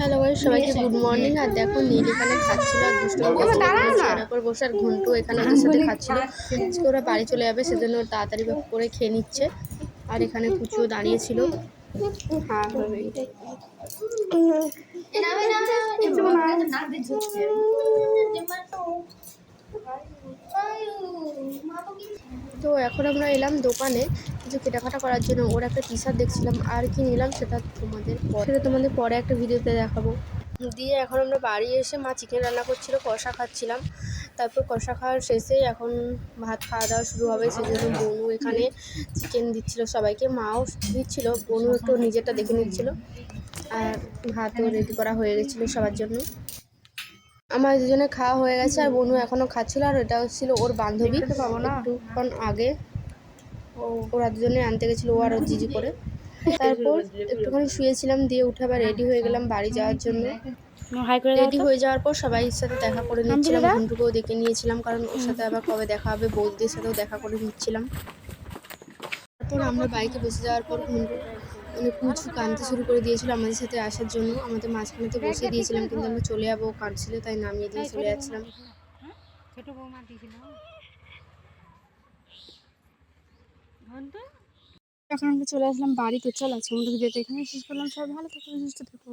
Hello guys সবাইকে good morning আর দেখো নীল এখানে খাচ্ছিল আর দুষ্টু উপর বসে আর ঘন্টু এখানে ওদের সাথে খাচ্ছিল। আজকে ওরা বাড়ি চলে যাবে সেজন্য ওরা তাড়াতাড়ি করে খেয়ে নিচ্ছে। আর এখানে কুচুও দাঁড়িয়েছিল। হ্যাঁ তো এখন আমরা এলাম দোকানে। কিছু কেনাকাটা করার জন্য ওর একটা টি শার্ট দেখছিলাম আর কি নিলাম সেটা তোমাদের পরে সেটা তোমাদের পরে একটা ভিডিওতে দেখাবো। দিয়ে এখন আমরা বাড়ি এসে মা চিকেন রান্না করছিল কষা খাচ্ছিলাম। তারপর কষা খাওয়ার শেষে এখন ভাত খাওয়া দাওয়া শুরু হবে সেই জন্য বনু এখানে চিকেন দিচ্ছিল সবাইকে। মাও দিচ্ছিল বনু একটু নিজেরটা দেখে নিচ্ছিল। আর ভাতও রেডি করা হয়ে গেছিল সবার জন্য। আমার দুজনে খাওয়া হয়ে গেছে আর বনু এখনও খাচ্ছিল আর এটা হচ্ছিল ওর বান্ধবী। একটুক্ষণ আগে ওরা দুজনে আনতে গেছিল ও আর ওর জিজি করে। তারপর একটুখানি শুয়েছিলাম দিয়ে উঠে আবার রেডি হয়ে গেলাম বাড়ি যাওয়ার জন্য। রেডি হয়ে যাওয়ার পর সবাই সাথে দেখা করে নিচ্ছিলাম ঘুন্টুকেও দেখে নিয়েছিলাম কারণ ওর সাথে আবার কবে দেখা হবে বৌদিদের সাথেও দেখা করে নিচ্ছিলাম। তারপর আমরা বাইকে বসে যাওয়ার পর ঘুন্টু মানে কুচু কাঁদতে শুরু করে দিয়েছিল আমাদের সাথে আসার জন্য। আমাদের মাঝখানেতে বসে দিয়েছিলাম কিন্তু আমরা চলে যাব কাঁদছিল তাই নামিয়ে দিয়ে চলে যাচ্ছিলাম। ছোট বৌমা দিয়েছিল। এখন আমরা চলে আসলাম বাড়ি তো চল আজকে আমাদের ভিডিওটা এখানে শেষ করলাম। সবাই ভালো থাকো, সুস্থ থাকো।